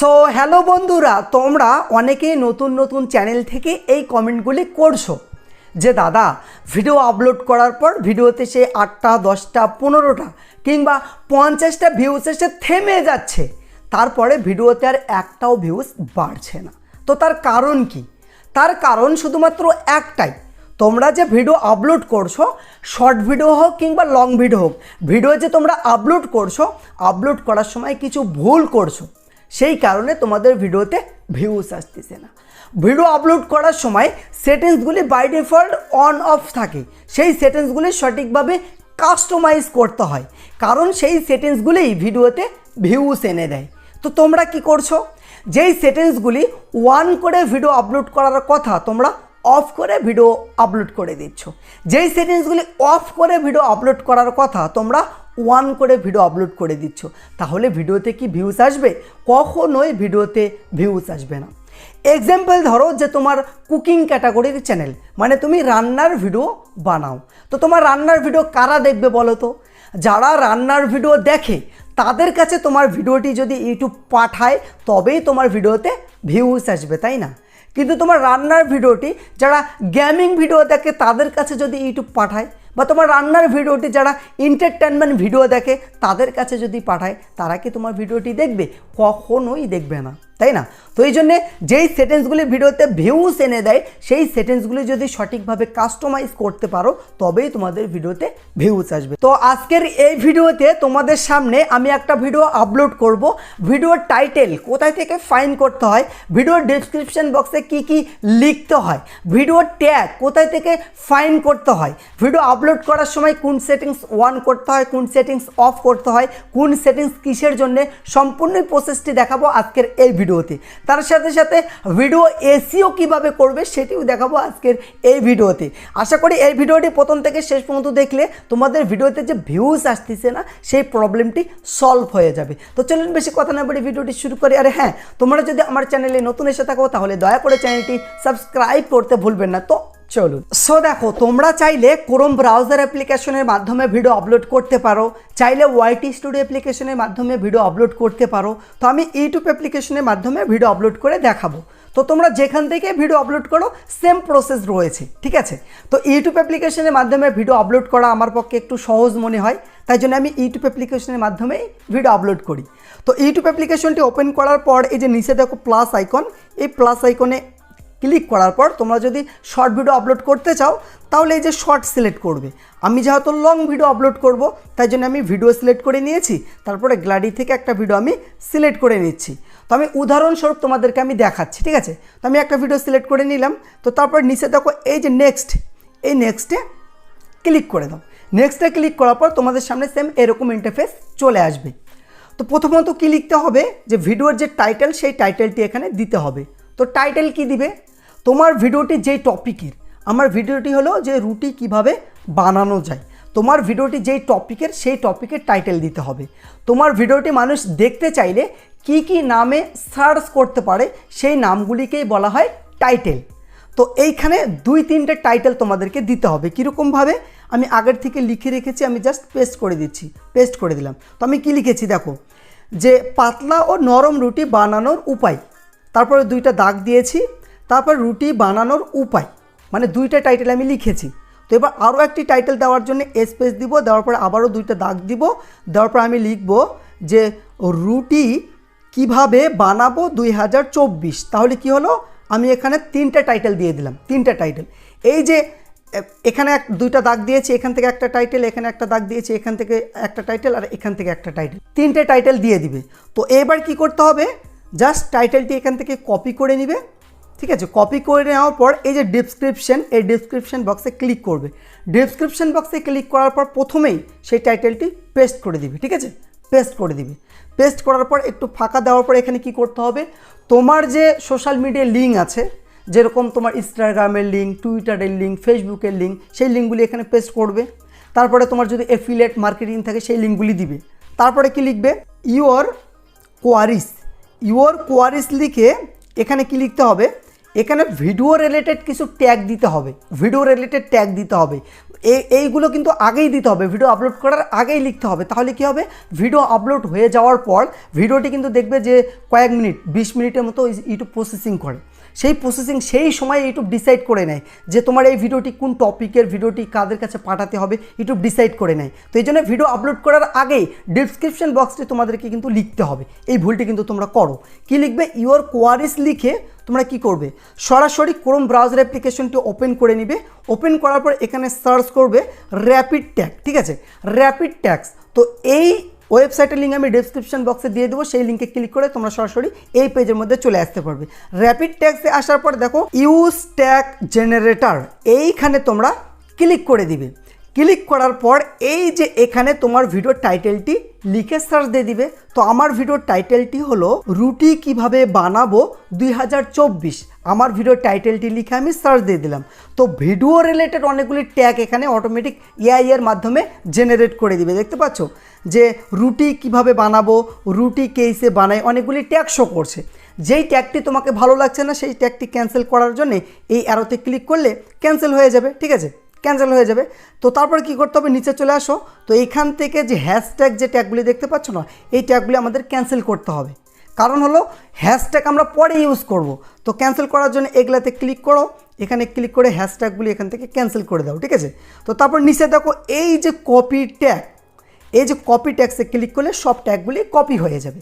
So hello বন্ধুরা, তোমরা অনেকেই নতুন নতুন চ্যানেল থেকে এই কমেন্টগুলি করছ। যে দাদা ভিডিও আপলোড করার পর ভিডিওতে সে আটটা, দশটা, পনেরোটা কিংবা পঞ্চাশটা ভিউজ এসে থেমে যাচ্ছে, তারপরে ভিডিওতে আর একটাও ভিউজ বাড়ছে না। তো তার কারণ কি? তার কারণ শুধুমাত্র একটাই, তোমরা যে ভিডিও আপলোড করছ শর্ট ভিডিও হোক কিংবা লং ভিডিও হোক ভিডিও যে তোমরা আপলোড করছ আপলোড করার সময় কিছু ভুল করছ সেই কারণে তোমাদের ভিডিওতে ভিউস আসতেছে না। ভিডিও আপলোড করার সময় সেটিংসগুলি বাই ডিফল্ট অন অফ থাকে। সেই সেটিংসগুলি সঠিকভাবে কাস্টমাইজ করতে হয়। কারণ সেই সেটিংসগুলিই ভিডিওতে ভিউস এনে দেয়। তো তোমরা কি করছ? যেই সেটিংসগুলি ওয়ান করে ভিডিও আপলোড করার কথা তোমরা অফ করে ভিডিও আপলোড করে দিচ্ছ। যেই সেটিংসগুলি অফ করে ভিডিও আপলোড করার কথা তোমরা ওয়ান করে ভিডিও আপলোড করে দিচ্ছ। তাহলে ভিডিওতে কি ভিউজ আসবে? কখনোই ভিডিওতে ভিউজ আসবে না। এক্সাম্পল ধরো যে তোমার কুকিং ক্যাটাগরির চ্যানেল মানে তুমি রান্নার ভিডিও বানাও। তো তোমার রান্নার ভিডিও কারা দেখবে বলো তো? যারা রান্নার ভিডিও দেখে, তাদের কাছে তোমার ভিডিওটি যদি ইউটিউব পাঠায়, তবেই তোমার ভিডিওতে ভিউজ আসবে, তাই না? কিন্তু তোমার রান্নার ভিডিওটি যারা গেমিং ভিডিও দেখে, তাদের কাছে যদি ইউটিউব পাঠায় বা তোমার রান্নার ভিডিওটি যারা এন্টারটেনমেন্ট ভিডিও দেখে, তাদের কাছে যদি পাঠায়, তারা কি তোমার ভিডিওটি দেখবে? কখনোই দেখবে না। তাই না? তো এই জন্যে যেই সেটেন্সগুলি ভিডিওতে ভিউস এনে দেয়, সেই সেটেন্সগুলি যদি সঠিকভাবে কাস্টমাইজ করতে পারো, তবেই তোমাদের ভিডিওতে ভিউস আসবে। তো আজকের এই ভিডিওতে তোমাদের সামনে আমি একটা ভিডিও আপলোড করব। ভিডিওর টাইটেল কোথায় থেকে ফাইন করতে হয় ভিডিওর ডিসক্রিপশন বক্সে কি কি লিখতে হয় ভিডিওর ট্যাগ কোথায় থেকে ফাইন করতে হয় ভিডিও আপলোড করার সময় কোন সেটিংস অন করতে হয়, কোন সেটিংস অফ করতে হয়, কোন সেটিংস কিসের জন্য, সম্পূর্ণ প্রসেসটি দেখাবো আজকের এই ভিডিওতে। তার সাথে সাথে ভিডিও এসিও কীভাবে করবে সেটিও দেখাবো আজকের এই ভিডিওতে। আশা করি এই ভিডিওটি প্রথম থেকে শেষ পর্যন্ত দেখলে তোমাদের ভিডিওতে যে ভিউজ আসতেছে না, সেই প্রবলেমটি সলভ হয়ে যাবে। তো চলুন বেশি কথা না বলে ভিডিওটি শুরু করি। আরে হ্যাঁ তোমরা যদি আমার চ্যানেলে নতুন এসে থাকো, তাহলে দয়া করে চ্যানেলটি সাবস্ক্রাইব করতে ভুলবেন না। তো চলুন। সো দেখো, তোমরা চাইলে ক্রোম ব্রাউজার অ্যাপ্লিকেশনের মাধ্যমে ভিডিও আপলোড করতে পারো। চাইলে ওয়াইটি স্টুডিও অ্যাপ্লিকেশনের মাধ্যমে ভিডিও আপলোড করতে পারো। তো আমি ইউটিউব অ্যাপ্লিকেশনের মাধ্যমে ভিডিও আপলোড করে দেখাবো। তো তোমরা যেখান থেকে ভিডিও আপলোড করো সেম প্রসেস রয়েছে, ঠিক আছে? তো ইউটিউব অ্যাপ্লিকেশনের মাধ্যমে ভিডিও আপলোড করা আমার পক্ষে একটু সহজ মনে হয়। তাই জন্য আমি ইউটিউব অ্যাপ্লিকেশনের মাধ্যমেই ভিডিও আপলোড করি। তো ইউটিউব অ্যাপ্লিকেশনটি ওপেন করার পর এই যে নিচে দেখো প্লাস আইকন এই প্লাস আইকনে ক্লিক করার পর তোমরা যদি শর্ট ভিডিও আপলোড করতে চাও, তাহলে এই যে শর্ট সিলেক্ট করবে। আমি যেহেতু লং ভিডিও আপলোড করব, তাই জন্য আমি ভিডিও সিলেক্ট করে নিয়েছি, তারপরে গ্লাডি থেকে একটা ভিডিও আমি সিলেক্ট করে নিচ্ছি। তো আমি উদাহরণস্বরূপ তোমাদেরকে আমি দেখাচ্ছি, ঠিক আছে? তো আমি একটা ভিডিও সিলেক্ট করে নিলাম, তো তারপর নিচে দেখো এই যে নেক্সট এই নেক্সটে ক্লিক করে দাও। নেক্সটে ক্লিক করার পর তোমাদের সামনে সেম এরকম ইন্টারফেস চলে আসবে। তো প্রথমত কী লিখতে হবে যে ভিডিওর যে টাইটেল সেই টাইটেলটি এখানে দিতে হবে। তো টাইটেল কি দিবে? তোমার ভিডিওটি যেই টপিকের, আমার ভিডিওটি হলো যে রুটি কীভাবে বানানো যায়। তোমার ভিডিওটি যেই টপিকের, সেই টপিকের টাইটেল দিতে হবে। তোমার ভিডিওটি মানুষ দেখতে চাইলে কি কি নামে সার্চ করতে পারে, সেই নামগুলিকেই বলা হয় টাইটেল। তো এইখানে দুই তিনটে টাইটেল তোমাদেরকে দিতে হবে। কীরকমভাবে? আমি আগের থেকে লিখে রেখেছি, আমি জাস্ট পেস্ট করে দিচ্ছি, পেস্ট করে দিলাম। তো আমি কি লিখেছি দেখো, যে পাতলা ও নরম রুটি বানানোর উপায়। তারপরে দুইটা দাগ দিয়েছি তারপর রুটি বানানোর উপায়। মানে দুইটা টাইটেল আমি লিখেছি। তো এবার আরও একটি টাইটেল দেওয়ার জন্য স্পেস দিব, দেওয়ার পরে আবারও দুইটা দাগ দিব। দেওয়ার পর আমি লিখব যে রুটি কীভাবে বানাবো দুই হাজার চব্বিশ। তাহলে কি হলো? আমি এখানে তিনটা টাইটেল দিয়ে দিলাম, তিনটা টাইটেল এই যে, এখানে এক, দুইটা দাগ দিয়েছি, এখান থেকে একটা টাইটেল এখানে একটা দাগ দিয়েছি, এখান থেকে একটা টাইটেল আর এখান থেকে একটা টাইটেল তিনটে টাইটেল দিয়ে দিবে। তো এবার কি করতে হবে? জাস্ট টাইটেলটি এখান থেকে কপি করে নিবে। ঠিক আছে কপি করে নেওয়ার পর এই যে ডিসক্রিপশন এই ডিসক্রিপশন বক্সে ক্লিক করবে। ডিসক্রিপশন বক্সে ক্লিক করার পর প্রথমেই সেই টাইটেলটি পেস্ট করে দিবে, ঠিক আছে? পেস্ট করে দিবে। পেস্ট করার পর একটু ফাঁকা দেওয়ার পর এখানে কি করতে হবে? তোমার যে সোশ্যাল মিডিয়া লিঙ্ক আছে, যেরকম তোমার ইনস্টাগ্রামের লিঙ্ক টুইটারের লিঙ্ক ফেসবুকের লিঙ্ক সেই লিঙ্কগুলি এখানে পেস্ট করবে। তারপরে তোমার যদি এফিলেট মার্কেটিং থাকে, সেই লিঙ্কগুলি দিবে। তারপরে কি লিখবে? ইউর কোয়ারিস ইউর কোয়ারিস লিখে এখানে কি লিখতে হবে? এখানে ভিডিও রিলেটেড কিছু ট্যাগ দিতে হবে ভিডিও রিলেটেড ট্যাগ দিতে হবে। এই এইগুলো কিন্তু আগেই দিতে হবে ভিডিও আপলোড করার আগেই লিখতে হবে। তাহলে কি হবে? ভিডিও আপলোড হয়ে যাওয়ার পর ভিডিওটি কিন্তু দেখবে যে কয়েক মিনিট, বিশ মিনিটের মতো ইউটিউব প্রসেসিং করে। সেই প্রসেসিং সেই সময় ইউটিউব ডিসাইড করে নেয় যে তোমার এই ভিডিওটি কোন টপিকের ভিডিওটি কাদের কাছে পাঠাতে হবে ইউটিউব ডিসাইড করে নেয়। তো এই জন্য ভিডিও আপলোড করার আগেই ডিসক্রিপশন বক্সটি তোমাদেরকে কিন্তু লিখতে হবে। এই ভুলটি কিন্তু তোমরা করো। কি লিখবে? ইউর কোয়ারিস লিখে তোমরা কি করবে? সরাসরি ক্রোম ব্রাউজার অ্যাপ্লিকেশনটি ওপেন করে নিবে। ওপেন করার পর এখানে সার্চ করবে র্যাপিড ট্যাগ ঠিক আছে? র্যাপিড ট্যাক্স তো এই ওয়েবসাইটের লিঙ্ক আমি ডিসক্রিপশন বক্সে দিয়ে দেবো, সেই লিঙ্কে ক্লিক করে তোমরা সরাসরি এই পেজের মধ্যে চলে আসতে পারবে। র্যাপিড ট্যাক্সে আসার পর দেখো ইউজ ট্যাগ জেনারেটর এইখানে তোমরা ক্লিক করে দিবে। ক্লিক করার পর এই যে এখানে তোমার ভিডিওর টাইটেলটি লিখে সার্চ দিয়ে দিবে। তো আমার ভিডিওর টাইটেলটি হলো রুটি কীভাবে বানাবো দুই হাজার চব্বিশ। আমার ভিডিওর টাইটেলটি লিখে আমি সার্চ দিয়ে দিলাম। তো ভিডিও রিলেটেড অনেকগুলি ট্যাগ এখানে অটোমেটিক এআই এর মাধ্যমে জেনারেট করে দিবে। দেখতে পাচ্ছ? যে রুটি কীভাবে বানাবো, রুটি কেসে বানাই অনেকগুলি ট্যাগ শো করছে। যেই ট্যাগটি তোমাকে ভালো লাগছে না, সেই ট্যাগটি ক্যান্সেল করার জন্য এই অ্যারোতে ক্লিক করলে ক্যান্সেল হয়ে যাবে। ঠিক আছে? ক্যান্সেল হয়ে যাবে। তো তারপর কি করতে হবে? নিচে চলে আসো। তো এইখান থেকে যে হ্যাশট্যাগ যে ট্যাগগুলি দেখতে পাচ্ছ না, এই ট্যাগগুলি আমাদের ক্যান্সেল করতে হবে। কারণ হলো হ্যাশট্যাগ আমরা পরে ইউজ করব। তো ক্যান্সেল করার জন্য এগুলাতে ক্লিক করো। এখানে ক্লিক করে হ্যাশট্যাগুলি এখান থেকে ক্যান্সেল করে দাও, ঠিক আছে? তো তারপর নিচে দেখো, এই যে কপি ট্যাগ এই যে কপি ট্যাক্সে ক্লিক করলে সব ট্যাগগুলি কপি হয়ে যাবে।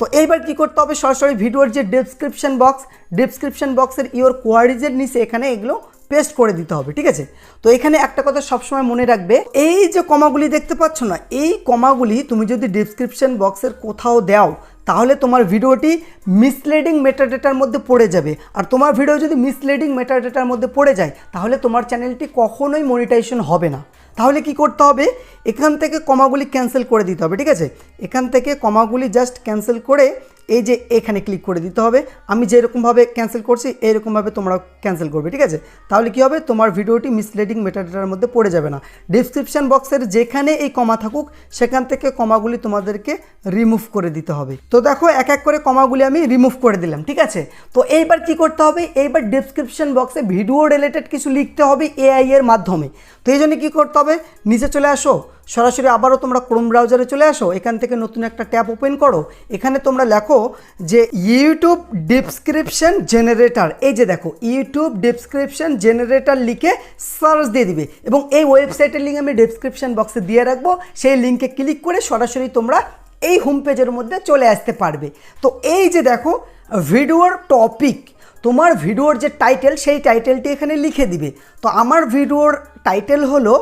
তো এইবার কি করতে হবে? সরাসরি ভিডিওর যে ডেসক্রিপশন বক্স ডেসক্রিপশন বক্সের ইওর কোয়ারিজের নিচে এখানে এগুলো পেস্ট করে দিতে হবে, ঠিক আছে? তো এখানে একটা কথা সবসময় মনে রাখবে, এই যে কমাগুলি দেখতে পাচ্ছ না, এই কমাগুলি তুমি যদি ডিসক্রিপশন বক্সের কোথাও দাও, তাহলে তোমার ভিডিওটি মিসলিডিং মেটাডেটার মধ্যে পড়ে যাবে। আর তোমার ভিডিও যদি মিসলিডিং মেটাডেটার মধ্যে পড়ে যায়, তাহলে তোমার চ্যানেলটি কখনোই মনিটাইজেশন হবে না। তাহলে কি করতে হবে? এখান থেকে কমাগুলি ক্যান্সেল করে দিতে হবে, ঠিক আছে? এখান থেকে কমাগুলি জাস্ট ক্যান্সেল করে এই যে এখানে ক্লিক করে দিতে হবে। আমি যেরকমভাবে ক্যান্সেল করছি, এইরকমভাবে তোমরা ক্যান্সেল করবে, ঠিক আছে? তাহলে কি হবে? তোমার ভিডিওটি মিসলিডিং মেটাডেটার মধ্যে পড়ে যাবে না। ডিসক্রিপশন বক্সের যেখানে এই কমা থাকুক, সেখান থেকে কমাগুলি তোমাদেরকে রিমুভ করে দিতে হবে। তো দেখো, এক এক করে কমাগুলি আমি রিমুভ করে দিলাম, ঠিক আছে? তো এইবার কি করতে হবে? এইবার ডিসক্রিপশন বক্সে ভিডিও রিলেটেড কিছু লিখতে হবে এআই এর মাধ্যমে। তো এই জন্য কী করতে হবে? নিচে চলে আসো। সরাসরি আবারও তোমরা ক্রোম ব্রাউজারে চলে আসো, এখান থেকে নতুন একটা ট্যাব ওপেন করো। এখানে তোমরা লেখো যে ইউটিউব ডিসক্রিপশন জেনারেটর এই যে দেখো ইউটিউব ডিসক্রিপশন জেনারেটর লিখে সার্চ দিয়ে দিবে। এবং এই ওয়েবসাইটের লিঙ্ক আমি ডিসক্রিপশন বক্সে দিয়ে রাখব। সেই লিঙ্কে ক্লিক করে সরাসরি তোমরা এই হোম পেজের মধ্যে চলে আসতে পারবে। তো এই যে দেখো ভিডিওর টপিক তোমার ভিডিওর যে টাইটেল সেই টাইটেলটি এখানে লিখে দিবে। তো আমার ভিডিওর টাইটেল হলো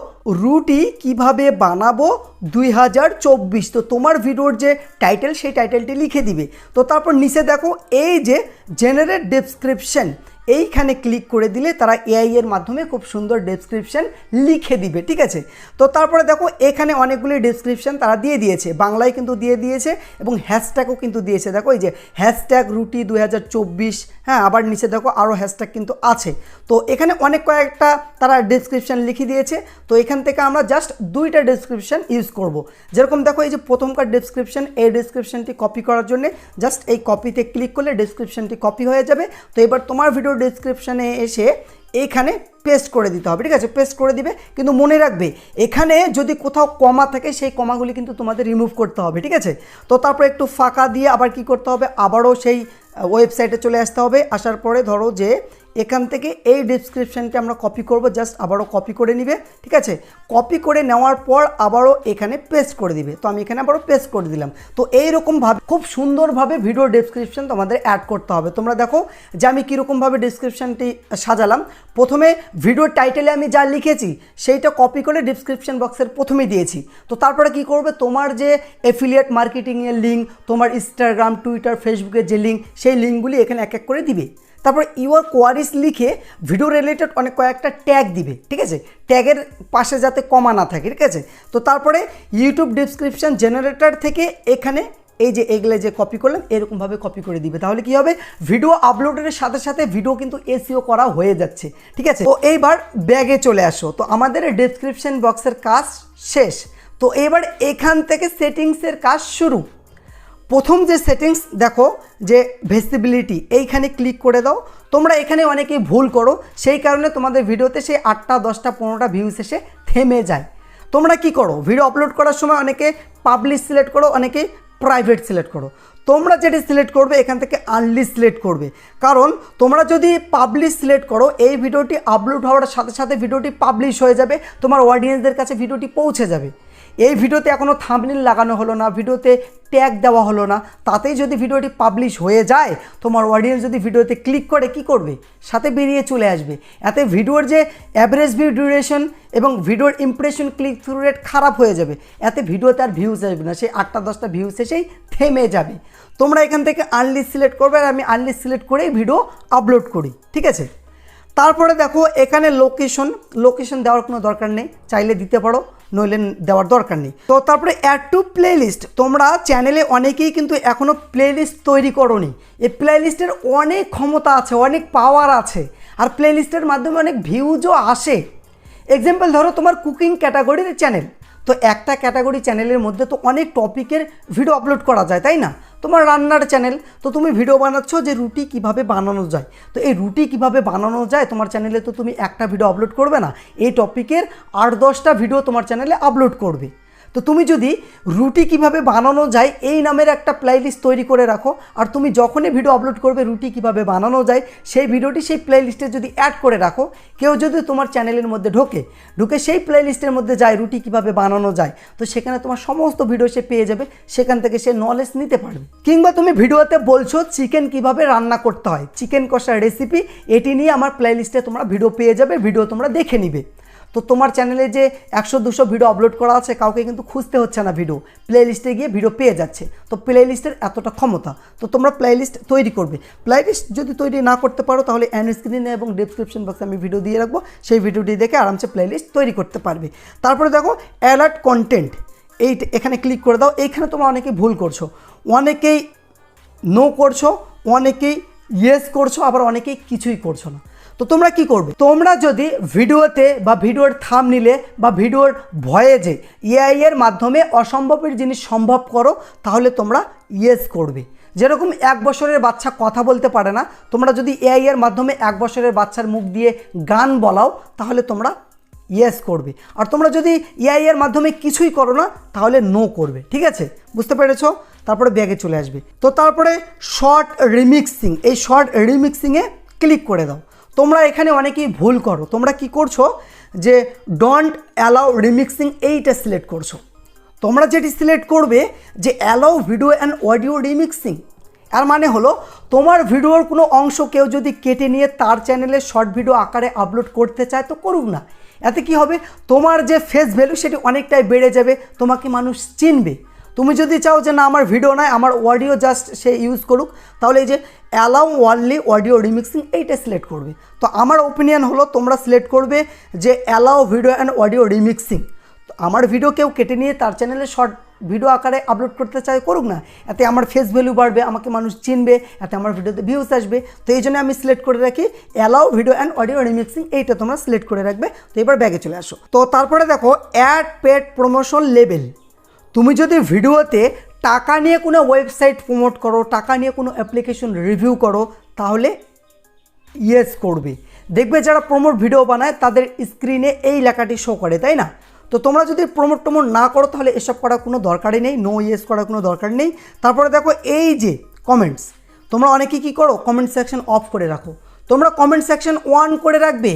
রুটি কীভাবে বানাবো দুই হাজার চব্বিশ। তো তোমার ভিডিওর যে টাইটেল সেই টাইটেলটি লিখে দিবে। তো তারপর নিচে দেখো, এই যে জেনারেট ডেসক্রিপশন এইখানে ক্লিক করে দিলে তারা এআই এর মাধ্যমে খুব সুন্দর ডেসক্রিপশন লিখে দিবে, ঠিক আছে? তো তারপরে দেখো, এখানে অনেকগুলি ডেসক্রিপশন তারা দিয়ে দিয়েছে। বাংলায় কিন্তু দিয়ে দিয়েছে এবং হ্যাশট্যাগও কিন্তু দিয়েছে। দেখো, এই যে হ্যাশট্যাগ রুটি দু হাজার চব্বিশ হ্যাঁ আবার নিচে দেখো আরও হ্যাশট্যাগ কিন্তু আছে। তো এখানে অনেক কয়েকটা তারা ডেসক্রিপশন লিখে দিয়েছে। তো এখান থেকে আমরা জাস্ট দুইটা ডেসক্রিপশন ইউজ করব। যেরকম দেখো, এই যে প্রথমকার ডেসক্রিপশন এই ডেসক্রিপশনটি কপি করার জন্য জাস্ট এই কপিতে ক্লিক করলে ডেসক্রিপশনটি কপি হয়ে যাবে। তো এবার তোমার ভিডিও ডেসক্রিপশনে এসে এখানে পেস্ট করে দিতে হবে, ঠিক আছে? পেস্ট করে দিবে, কিন্তু মনে রাখবে, এখানে যদি কোথাও কমা থাকে, সেই কমাগুলি কিন্তু তোমাদের রিমুভ করতে হবে, ঠিক আছে? তো তারপর একটু ফাঁকা দিয়ে আবার কি করতে হবে? আবারও সেই ওয়েবসাইটে চলে আসতে হবে, আসার পরে ধরো যে এখান থেকে এই ডিসক্রিপশানকে আমরা কপি করব জাস্ট আবারও কপি করে নিবে, ঠিক আছে? কপি করে নেওয়ার পর আবারও এখানে পেস্ট করে দিবে। তো আমি এখানে আবারও পেস্ট করে দিলাম। তো এইরকমভাবে খুব সুন্দরভাবে ভিডিও ডিসক্রিপশান তোমাদের অ্যাড করতে হবে। তোমরা দেখো যে আমি কীরকমভাবে ডিসক্রিপশানটি সাজালাম। প্রথমে ভিডিওর টাইটেলে আমি যা লিখেছি, সেইটা কপি করে ডিসক্রিপশান বক্সের প্রথমে দিয়েছি। তো তারপরে কি করবে? তোমার যে এফিলিয়েট মার্কেটিংয়ের লিঙ্ক তোমার ইনস্টাগ্রাম টুইটার ফেসবুকের যে লিঙ্ক সেই লিঙ্কগুলি এখানে এক এক করে দিবে। তারপর ইউর কোয়ারিস লিখে ভিডিও রিলেটেড অনেক কয়েকটা ট্যাগ দিবে, ঠিক আছে? ট্যাগের পাশে যাতে কমা না থাকে, ঠিক আছে? তো তারপরে ইউটিউব ডিসক্রিপশন জেনারেটর থেকে এখানে এই যে এগুলো যে কপি করলেন, এরকমভাবে কপি করে দিবে। তাহলে কি হবে? ভিডিও আপলোডের সাথে সাথে ভিডিও কিন্তু এসিও করা হয়ে যাচ্ছে, ঠিক আছে? তো এইবার ব্যাগে চলে আসো। তো আমাদের ডিসক্রিপশন বক্সের কাজ শেষ। তো এবার এখান থেকে সেটিংসের কাজ শুরু। প্রথম যে সেটিংস দেখো যে ভেসিবিলিটি এইখানে ক্লিক করে দাও। তোমরা এখানে অনেকেই ভুল করো, সেই কারণে তোমাদের ভিডিওতে সেই আটটা, দশটা, পনেরোটা ভিউস এসে থেমে যায়। তোমরা কি করো? ভিডিও আপলোড করার সময় অনেকে পাবলিশ সিলেক্ট করো, অনেকে প্রাইভেট সিলেক্ট করো। তোমরা যেটি সিলেক্ট করবে, এখান থেকে আনলি সিলেক্ট করবে। কারণ তোমরা যদি পাবলিশ সিলেক্ট করো, এই ভিডিওটি আপলোড হওয়ার সাথে সাথে ভিডিওটি পাবলিশ হয়ে যাবে, তোমার অডিয়েন্সদের কাছে ভিডিওটি পৌঁছে যাবে। এই ভিডিওতে এখনও থামনিল লাগানো হলো না, ভিডিওতে ট্যাগ দেওয়া হলো না, তাতেই যদি ভিডিওটি পাবলিশ হয়ে যায়, তোমার অডিয়েন্স যদি ভিডিওতে ক্লিক করে, কি করবে? সাথে বেরিয়ে চলে আসবে। এতে ভিডিওর যে অ্যাভারেজ ভিউ ডিউরেশন এবং ভিডিওর ইমপ্রেশন ক্লিক থ্রু রেট খারাপ হয়ে যাবে। এতে ভিডিওতে আর ভিউজ আসবে না, সেই আটটা দশটা ভিউজ এসেই থেমে যাবে। তোমরা এখান থেকে আনলি সিলেক্ট করবে আর আমি আনলি সিলেক্ট করেই ভিডিও আপলোড করি, ঠিক আছে? তারপরে দেখো, এখানে লোকেশন লোকেশন দেওয়ার কোনো দরকার নেই, চাইলে দিতে পারো। নইলে দেওয়ার দরকার নেই। তো তারপরে অ্যাড টু প্লেলিস্ট তোমরা চ্যানেলে অনেকেই কিন্তু এখনও প্লেলিস্ট তৈরি করনি। এই প্লেলিস্টের অনেক ক্ষমতা আছে, অনেক পাওয়ার আছে। আর প্লেলিস্টের মাধ্যমে অনেক ভিউজও আসে। এক্সাম্পল ধরো তোমার কুকিং ক্যাটাগরির চ্যানেল তো একটা ক্যাটাগরি চ্যানেলের মধ্যে তো অনেক টপিকের ভিডিও আপলোড করা যায়, তাই না? তোমার রান্নার চ্যানেল তো তুমি ভিডিও বানাচ্ছ যে রুটি কীভাবে বানানো যায়। তো এই রুটি কীভাবে বানানো যায়, তোমার চ্যানেলে তো তুমি একটা ভিডিও আপলোড করবে না, এই টপিকের আট দশটা ভিডিও তোমার চ্যানেলে আপলোড করবে। তো তুমি যদি রুটি কীভাবে বানানো যায়, এই নামের একটা প্লেলিস্ট তৈরি করে রাখো। আর তুমি যখনই ভিডিও আপলোড করবে, রুটি কীভাবে বানানো যায়, সেই ভিডিওটি সেই প্লেলিস্টে যদি অ্যাড করে রাখো, কেউ যদি তোমার চ্যানেলের মধ্যে ঢোকে, ঢুকে সেই প্লেলিস্টের মধ্যে যায় রুটি কীভাবে বানানো যায়, তো সেখানে তোমার সমস্ত ভিডিও সে পেয়ে যাবে, সেখান থেকে সে নলেজ নিতে পারবে। কিংবা তুমি ভিডিওতে বলছো চিকেন কীভাবে রান্না করতে হয়। চিকেন কষার রেসিপি এটি নিয়ে আমার প্লেলিস্টে তোমরা ভিডিও পেয়ে যাবে ভিডিও তোমরা দেখে নিবে। তো তোমার চ্যানেলে যে একশো, দুশো ভিডিও আপলোড করা আছে, কাউকে কিন্তু খুঁজতে হচ্ছে না ভিডিও প্লে লিস্টে গিয়ে ভিডিও পেয়ে যাচ্ছে। তো প্লে লিস্টের এতটা ক্ষমতা। তো তোমরা প্লে লিস্ট তৈরি করবে। প্লে লিস্ট যদি তৈরি না করতে পারো, তাহলে অ্যান্ড স্ক্রিনে এবং ডিসক্রিপশন বক্সে আমি ভিডিও দিয়ে রাখব। সেই ভিডিওটি দেখে আরামসে প্লে লিস্ট তৈরি করতে পারবে। তারপরে দেখো অ্যালার্ট কন্টেন্ট এই এখানে ক্লিক করে দাও। এইখানে তোমরা অনেকেই ভুল করছ। অনেকেই নো করছ, অনেকেই ইয়েস করছ, আবার অনেকেই কিছুই করছ না। তো তোমরা কি করবে? তোমরা যদি ভিডিওতে বা ভিডিওর থাম নিলে বা ভিডিওর ভয়েজে এআই এর মাধ্যমে অসম্ভবের জিনিস সম্ভব করো, তাহলে তোমরা ইয়েস করবে। যেরকম এক বছরের বাচ্চা কথা বলতে পারে না, তোমরা যদি এআই এর মাধ্যমে এক বছরের বাচ্চার মুখ দিয়ে গান বলাও, তাহলে তোমরা ইয়েস করবে। আর তোমরা যদি এআই এর মাধ্যমে কিছুই করো না, তাহলে নো করবে। ঠিক আছে? বুঝতে পেরেছ? তারপরে ব্যাগে চলে আসবে। তো তারপরে শর্ট রিমিক্সিং এই শর্ট রিমিক্সিংয়ে ক্লিক করে দাও। তোমরা এখানে অনেকেই ভুল করো। তোমরা কি করছ যে ডন্ট অ্যালাউ রিমিক্সিং এইটা সিলেক্ট করছ। তোমরা যেটি সিলেক্ট করবে যে allow video and audio remixing আর মানে হলো তোমার ভিডিওর কোনো অংশ কেউ যদি কেটে নিয়ে তার চ্যানেলে শর্ট ভিডিও আকারে আপলোড করতে চায় তো করুক না। এতে কি হবে? তোমার যে ফেস ভ্যালু সেটি অনেকটাই বেড়ে যাবে, তোমাকে মানুষ চিনবে। তুমি যদি চাও যে না, আমার ভিডিও নয়, আমার অডিও জাস্ট সে ইউজ করুক, তাহলে এই যে অ্যালাউ ওয়ানলি অডিও রিমিক্সিং এইটা সিলেক্ট করবে। তো আমার ওপিনিয়ন হলো তোমরা সিলেক্ট করবে যে allow video and audio remixing. তো আমার ভিডিও কেউ কেটে নিয়ে তার চ্যানেলে শর্ট ভিডিও আকারে আপলোড করতে চায়, করুক না। এতে আমার ফেস ভ্যালু বাড়বে, আমাকে মানুষ চিনবে, এতে আমার ভিডিওতে ভিউজ আসবে। তো এই জন্য আমি সিলেক্ট করে রাখি allow video and audio remixing, এইটা তোমরা সিলেক্ট করে রাখবে। তো এবার ব্যাগে চলে আসো। তো তারপরে দেখো অ্যাড পেড প্রমোশন লেভেল তুমি যদি ভিডিওতে টাকা নিয়ে কোনো ওয়েবসাইট প্রমোট করো, টাকা নিয়ে কোনো অ্যাপ্লিকেশন রিভিউ করো, তাহলে ইয়েস করবে। দেখবে যারা প্রমোট ভিডিও বানায়, তাদের স্ক্রিনে এই লেখাটি শো করে, তাই না? তো তোমরা যদি প্রমোট টমোট না করো, তাহলে এসব করার কোনো দরকারই নেই নো ইয়েস করার কোনো দরকার নেই। তারপরে দেখো এই যে কমেন্টস তোমরা অনেকে কি করো? কমেন্ট সেকশন অফ করে রাখো। তোমরা কমেন্ট সেকশন অন করে রাখবে।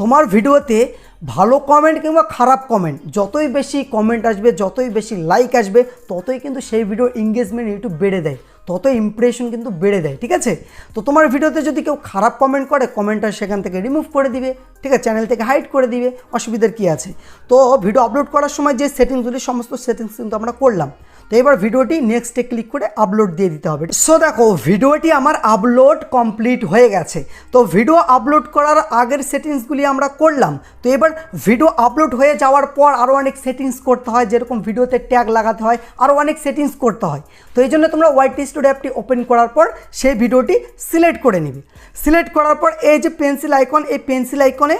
তোমার ভিডিওতে ভালো কমেন্ট কিংবা খারাপ কমেন্ট যতই বেশি কমেন্ট আসবে, যতই বেশি লাইক আসবে, ততই কিন্তু সেই ভিডিও এঙ্গেজমেন্ট ইউটিউব বেড়ে দেয় তত ইমপ্রেশন কিন্তু বেড়ে দেয়, ঠিক আছে? তো তোমার ভিডিওতে যদি কেউ খারাপ কমেন্ট করে কমেন্টটা সেখান থেকে রিমুভ করে দিবে, ঠিক আছে? চ্যানেল থেকে হাইড করে দিবে, অসুবিধার কী আছে? তো ভিডিও আপলোড করার সময় যে সেটিংসগুলি সমস্ত সেটিংস কিন্তু আমরা করলাম। তো এবার ভিডিওটি নেক্সটে ক্লিক করে আপলোড দিয়ে দিতে হবে। সো দেখো, ভিডিওটি আমার আপলোড কমপ্লিট হয়ে গেছে। তো ভিডিও আপলোড করার আগের সেটিংসগুলি আমরা করলাম। তো এবার ভিডিও আপলোড হয়ে যাওয়ার পর আরও অনেক সেটিংস করতে হয়, যেরকম ভিডিওতে ট্যাগ লাগাতে হয় আরও অনেক সেটিংস করতে হয়। তো এই জন্য তোমরা ওয়াইটি স্টুডিও অ্যাপটি ওপেন করার পর সেই ভিডিওটি সিলেক্ট করে নিবি। সিলেক্ট করার পর এই যে পেন্সিল আইকন এই পেন্সিল আইকনে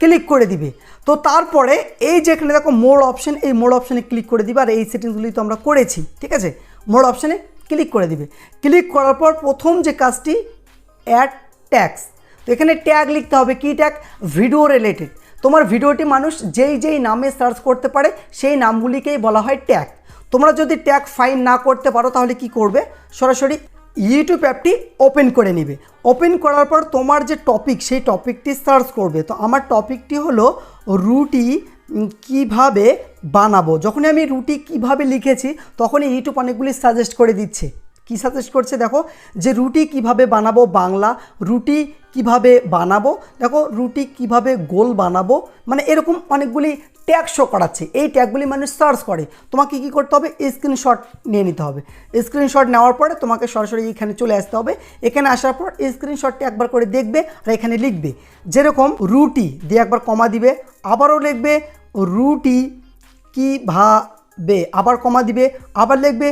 ক্লিক করে দিবে। তো তারপরে এই যে এখানে দেখো মোড অপশন, এই মোড অপশনে ক্লিক করে দিবে আর এই সেটিংসগুলি তো আমরা করেছি, ঠিক আছে? মোর অপশানে ক্লিক করে দিবে। ক্লিক করার পর প্রথম যে কাজটি অ্যাড ট্যাক্স তো এখানে ট্যাগ লিখতে হবে, কি ট্যাগ ভিডিও রিলেটেড তোমার ভিডিওটি মানুষ যেই যেই নামে সার্চ করতে পারে, সেই নামগুলিকেই বলা হয় ট্যাগ তোমরা যদি ট্যাগ ফাইন না করতে পারো, তাহলে কি করবে? সরাসরি ইউটিউব অ্যাপটি ওপেন করে নিবে। ওপেন করার পর তোমার যে টপিক সেই টপিকটি সার্চ করবে। তো আমার টপিকটি হলো রুটি কীভাবে বানাবো? যখনই আমি রুটি কীভাবে লিখেছি, তখনই ইউটিউব অনেকগুলি সাজেস্ট করে দিচ্ছে। কি সাজেস্ট করছে? দেখো, যে রুটি কীভাবে বানাবো বাংলা, রুটি কীভাবে বানাবো, দেখো, রুটি কীভাবে গোল বানাবো মানে এরকম অনেকগুলি ট্যাগ শো করাচ্ছে। এই ট্যাগগুলি মানুষ সার্চ করে। তোমাকে কি করতে হবে? স্ক্রিনশট নিয়ে নিতে হবে। স্ক্রিনশট নেওয়ার পরে তোমাকে সরাসরি এখানে চলে আসতে হবে। এখানে আসার পর স্ক্রিনশটটি একবার করে দেখবে আর এখানে লিখবে। যেরকম রুটি দিয়ে একবার কমা দিবে, আবারও লিখবে রুটি কীভাবে, আবার কমা দিবে, আবার লিখবে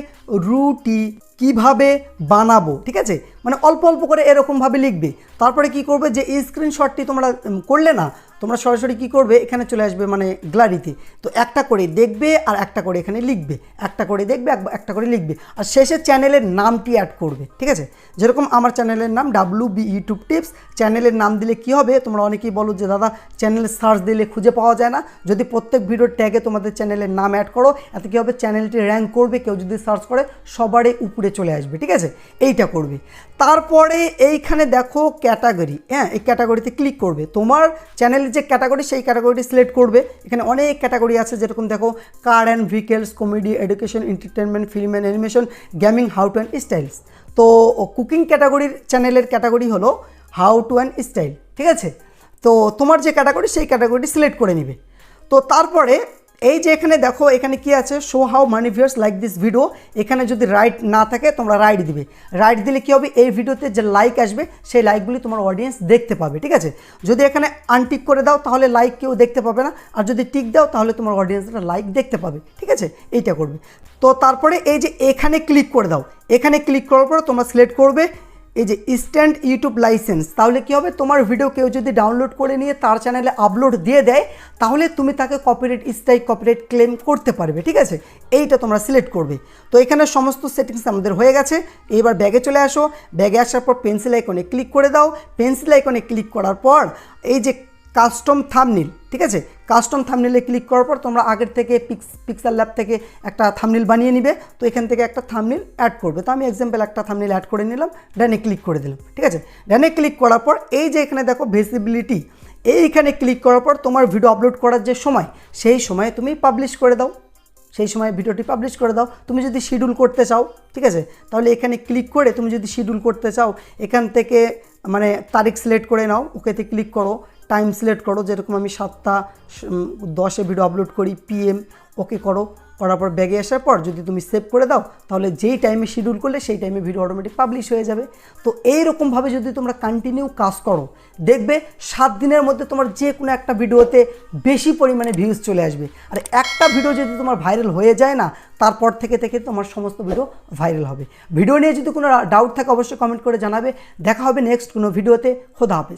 রুটি কীভাবে বানাবো, ঠিক আছে? মানে অল্প অল্প করে এরকমভাবে লিখবে। তারপরে কি করবে যে স্ক্রিনশটটি তোমরা করলে না, তোমরা সরাসরি কি করবে? এখানে চলে আসবে মানে গ্যালারিতে তো একটা করে দেখবে আর একটা করে এখানে লিখবে। একটা করে দেখবে একটা করে লিখবে। আর শেষে চ্যানেলের নামটি অ্যাড করবে, ঠিক আছে? যেরকম আমার চ্যানেলের নাম ডাব্লু বি ইউটিউব টিপস চ্যানেলের নাম দিলে কি হবে? তোমরা অনেকেই বলো যে, দাদা চ্যানেল সার্চ দিলে খুঁজে পাওয়া যায় না। যদি প্রত্যেক ভিডিওর ট্যাগে তোমাদের চ্যানেলের নাম অ্যাড করো, এতে কী হবে? চ্যানেলটি র্যাঙ্ক করবে, কেউ যদি সার্চ করে, সবারই উপরে চলে আসবে, ঠিক আছে? এইটা করবে। তারপরে এইখানে দেখো ক্যাটাগরি হ্যাঁ? এই ক্যাটাগরিতে ক্লিক করবে। তোমার চ্যানেলের যে ক্যাটাগরি সেই ক্যাটাগরিটি সিলেক্ট করবে। এখানে অনেক ক্যাটাগরি আছে, যেরকম দেখো car and vehicles comedy education entertainment film and animation gaming how to and styles তো কুকিং ক্যাটাগরির চ্যানেলের ক্যাটাগরি হলো হাউ টু অ্যান্ড স্টাইল ঠিক আছে? তো তোমার যে ক্যাটাগরি সেই ক্যাটাগরিটি সিলেক্ট করে নিবে। তো তারপরে এই যে এখানে দেখো, এখানে কি আছে? Show how many viewers like this video এখানে যদি রাইট না থাকে, তোমরা রাইট দিবে। রাইট দিলে কি হবে? এই ভিডিওতে যে লাইক আসবে, সেই লাইকগুলি তোমার অডিয়েন্স দেখতে পাবে, ঠিক আছে? যদি এখানে আনটিক করে দাও, তাহলে লাইক কেউ দেখতে পাবে না। আর যদি টিক দাও, তাহলে তোমার অডিয়েন্সরা লাইক দেখতে পাবে, ঠিক আছে? এইটা করবে। তো তারপরে এই যে এখানে ক্লিক করে দাও। এখানে ক্লিক করার পর তোমরা সিলেক্ট করবে। এই যে স্ট্যান্ড ইউটিউব লাইসেন্স তাহলে কি হবে? তোমার ভিডিও কেউ যদি ডাউনলোড করে নিয়ে তার চ্যানেলে আপলোড দিয়ে দেয়, তাহলে তুমি তাকে কপিরাইট স্ট্রাইক কপিরাইট ক্লেম করতে পারবে, ঠিক আছে? এইটা তোমরা সিলেক্ট করবে। তো এখানে সমস্ত সেটিংস আমাদের হয়ে গেছে। এবার ব্যাগে চলে আসো। ব্যাগে আসার পর পেন্সিল আইকনে ক্লিক করে দাও। পেন্সিল আইকনে ক্লিক করার পর এই যে কাস্টম থামনিল ঠিক আছে? কাস্টম থামনিলে ক্লিক করার পর তোমরা আগের থেকে পিক্স পিক্সেল ল্যাব থেকে একটা থামনিল বানিয়ে নিবে। তো এখান থেকে একটা থামনিল অ্যাড করবে। তো আমি এক্সাম্পল একটা থামনিল অ্যাড করে নিলাম ডানে ক্লিক করে দিলাম। ঠিক আছে? ডানে ক্লিক করার পর এই যে এখানে দেখো ভিজিবিলিটি এইখানে ক্লিক করার পর তোমার ভিডিও আপলোড করার যে সময়, সেই সময়ে তুমি পাবলিশ করে দাও। সেই সময় ভিডিওটি পাবলিশ করে দাও। তুমি যদি শিডিউল করতে চাও, ঠিক আছে? তাহলে এখানে ক্লিক করে তুমি যদি শিডিউল করতে চাও, এখান থেকে মানে তারিখ সিলেক্ট করে নাও, ওকেতে ক্লিক করো। টাইম সিলেক্ট করো, যেরকম আমি সাতটা দশে ভিডিও আপলোড করি পিএম ওকে করো, করার পর ব্যাগে আসার পর যদি তুমি সেভ করে দাও, তাহলে যেই টাইমে শিডিউল করলে সেই টাইমে ভিডিও অটোমেটিক পাবলিশ হয়ে যাবে। তো এইরকমভাবে যদি তোমরা কন্টিনিউ কাজ করো, দেখবে সাত দিনের মধ্যে তোমার যে কোনো একটা ভিডিওতে বেশি পরিমাণে ভিউজ চলে আসবে। আর একটা ভিডিও যদি তোমার ভাইরাল হয়ে যায় না, তারপর থেকে থেকে তোমার সমস্ত ভিডিও ভাইরাল হবে। ভিডিও নিয়ে যদি কোনো ডাউট থাকে, অবশ্যই কমেন্ট করে জানাবে। দেখা হবে নেক্সট কোনো ভিডিওতে খোদা হাফেজ।